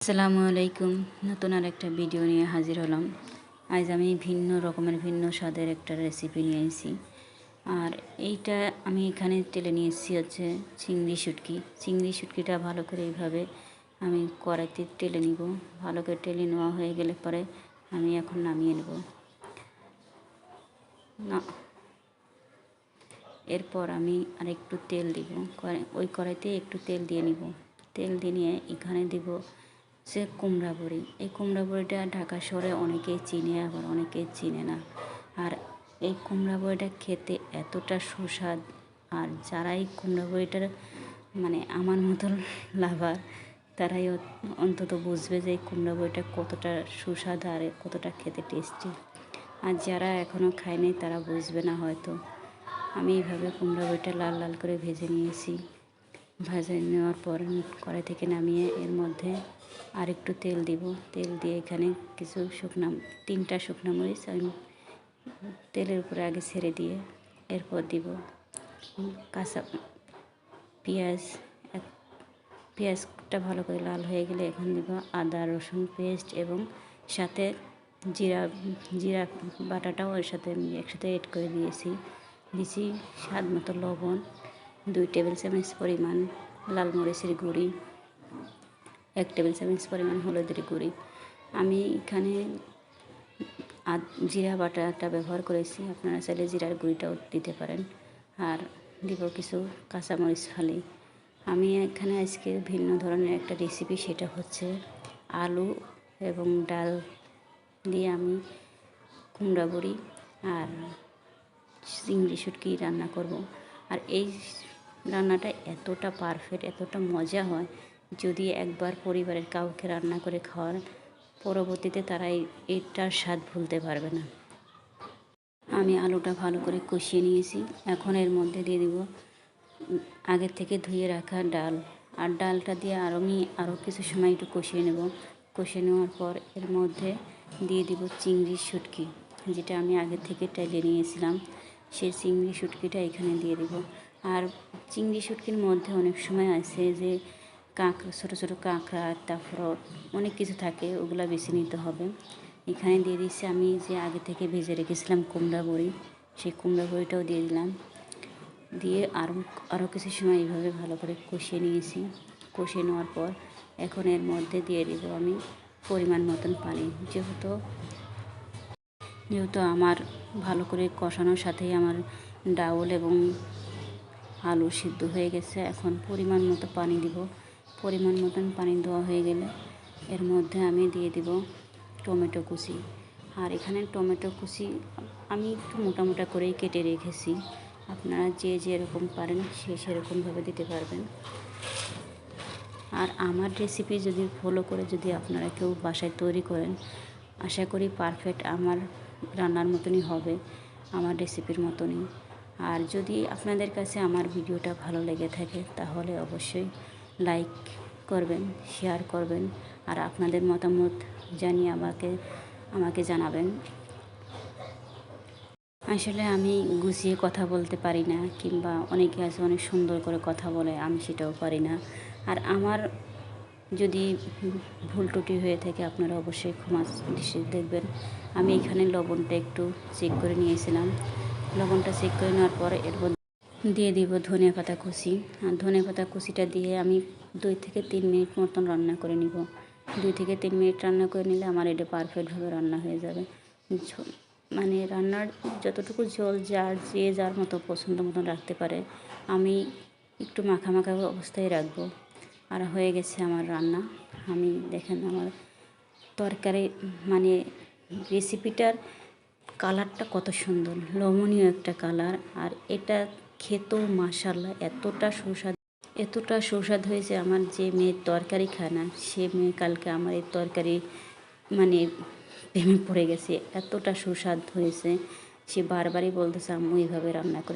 আসসালামু আলাইকুম। নতুন আর একটা ভিডিও নিয়ে হাজির হলাম। আজ আমি ভিন্ন রকমের, ভিন্ন স্বাদের একটা রেসিপি নিয়ে এসেছি আর এইটা আমি এখানে টেলে নিয়ে এসেছি হচ্ছে চিংড়ি শুটকি। চিংড়ি শুটকিটা ভালো করে এইভাবে আমি কড়াইতে টেলে নিব। ভালো করে টেলে নেওয়া হয়ে গেলে পরে আমি এখন নামিয়ে নেব। না। এরপর আমি আর একটু তেল দিব। ওই কড়াইতে একটু তেল দিয়ে নিব। তেল দিয়ে নিয়ে এখানে দিব সে কুমড়া বড়ি। এই কুমড়া বড়িটা ঢাকা শহরে অনেকেই চিনে, আবার অনেকেই চিনে না। আর এই কুমড়া বড়িটা খেতে এতটা সুস্বাদ। আর যারা এই কুমড়া বড়িটার মানে আমার মতন লাভার, তারাই অন্তত বুঝবে যে এই কুমড়া বড়িটা কতটা সুস্বাদ আর কতটা খেতে টেস্টি। আর যারা এখনও খায়নি, তারা বুঝবে না হয়তো। আমি এইভাবে কুমড়া বড়িটা লাল লাল করে ভেজে নিয়েছি। ভাজা নেওয়ার পর কড়াই থেকে নামিয়ে এর মধ্যে আর একটু তেল দিব। তেল দিয়ে এখানে কিছু শুকনা, তিনটা শুকনো মরিচ আমি তেলের উপরে আগে ছেড়ে দিয়ে এরপর দিব। কাঁচা পেঁয়াজ পেঁয়াজটা ভালো করে লাল হয়ে গেলে এখন দিব আদা, রসুন পেস্ট এবং সাথে জিরা জিরা বাটাটাও ওর সাথে আমি একসাথে এড করে দিয়েছি। দিয়েছি স্বাদ মতো লবণ। দুই টেবিল চামচ পরিমাণ লাল মরিচের গুঁড়ি, এক টেবিল চামচ পরিমাণ হলুদের গুঁড়ি। আমি এখানে জিরা বাটাটা ব্যবহার করেছি, আপনারা চাইলে জিরার গুঁড়িটাও দিতে পারেন। আর দিব কিছু কাঁচামরিচ ফালি আমি এখানে আজকে ভিন্ন ধরনের একটা রেসিপি সেটা হচ্ছে আলু এবং ডাল দিয়ে আমি কুমড়া বড়ি আর চিংড়ি শুটকি রান্না করব। আর এই রান্নাটা এতটা পারফেক্ট এতটা মজা হয় যদি একবার পরিবারের কাউকে রান্না করে খাওয়ার পরবর্তীতে তারা এটার স্বাদ ভুলতে পারবে না। আমি আলুটা ভালো করে কষিয়ে নিয়েছি। এখন এর মধ্যে দিয়ে দিব আগের থেকে ধুয়ে রাখা ডাল। আর ডালটা দিয়ে আরও আমি আরও কিছু সময় একটু কষিয়ে নেব। কষিয়ে নেওয়ার পর এর মধ্যে দিয়ে দিব চিংড়ির শুটকি, যেটা আমি আগে থেকে টেলে নিয়েছিলাম। সেই চিংড়ি শুটকিটা এখানে দিয়ে দিব। আর চিংড়ি শুটকির মধ্যে অনেক সময় আছে যে কাঁকড়া ছোটো ছোটো কাঁকড়া তারপর অনেক কিছু থাকে, ওগুলো বেছে নিতে হবে। এখানে দিয়ে দিচ্ছি আমি যে আগে থেকে ভেজে রেখেছিলাম কুমড়া বড়ি, সেই কুমড়া বড়িটাও দিয়ে দিলাম। দিয়ে আরও আরও কিছু সময় এইভাবে ভালো করে কষিয়ে নিয়েছি। কষিয়ে নেওয়ার পর এখন এর মধ্যে দিয়ে দিব আমি পরিমাণ মতন পানি। যেহেতু যেহেতু আমার ভালো করে কষানোর সাথেই আমার ডাউল এবং আলু সিদ্ধ হয়ে গেছে। এখন পরিমাণ মতো পানি দিব। পরিমাণ মতন পানি দেওয়া হয়ে গেলে এর মধ্যে আমি দিয়ে দিব টমেটো কুচি। আর এখানে টমেটো কুচি আমি একটু মোটা মোটা করেই কেটে রেখেছি। আপনারা যে যেরকম পারেন সে সেরকমভাবে দিতে পারবেন। আর আমার রেসিপি যদি ফলো করে যদি আপনারা কেউ বাসায় তৈরি করেন, আশা করি পারফেক্ট আমার রান্নার মতনই হবে, আমার রেসিপির মতনই। আর যদি আপনাদের কাছে আমার ভিডিওটা ভালো লেগে থাকে, তাহলে অবশ্যই লাইক করবেন শেয়ার করবেন, আর আপনাদের মতামত জানিয়ে আমাকে আমাকে জানাবেন। আসলে আমি গুছিয়ে কথা বলতে পারি না, কিংবা অনেকে আছে অনেক সুন্দর করে কথা বলে, আমি সেটাও পারি না। আর আমার যদি ভুল ত্রুটি হয়ে থাকে, আপনারা অবশ্যই ক্ষমা দেখবেন। আমি এখানে লবণটা একটু চেক করে নিয়েছিলাম। লবণটা চেক করে নেওয়ার পরে এর মধ্যে দিয়ে দিব ধনিয়া পাতা কুচি। আর ধনিয়া পাতা কুচিটা দিয়ে আমি দুই থেকে তিন মিনিট মতন রান্না করে নিব। দুই থেকে তিন মিনিট রান্না করে নিলে আমার এটা পারফেক্টভাবে রান্না হয়ে যাবে। মানে রান্নার যতটুকু জল যার যে যার মতো পছন্দ মতন রাখতে পারে, আমি একটু মাখা মাখা অবস্থায় রাখব। আর হয়ে গেছে আমার রান্না। আমি দেখেন আমার তরকারি মানে রেসিপিটার কালারটা কত সুন্দর। লবণীয় একটা কালার। আর এটা খেতেও মাসাল্লাহ এতটা সুস্বাদ। এতটা সুস্বাদ হয়েছে আমার যে মেয়ের তরকারি খায় না সে মেয়ে কালকে আমার এই তরকারি মানে প্রেমে পড়ে গেছে। এতটা সুস্বাদ হয়েছে। সে বারবারই বলতেছে আমি ওইভাবে রান্না করে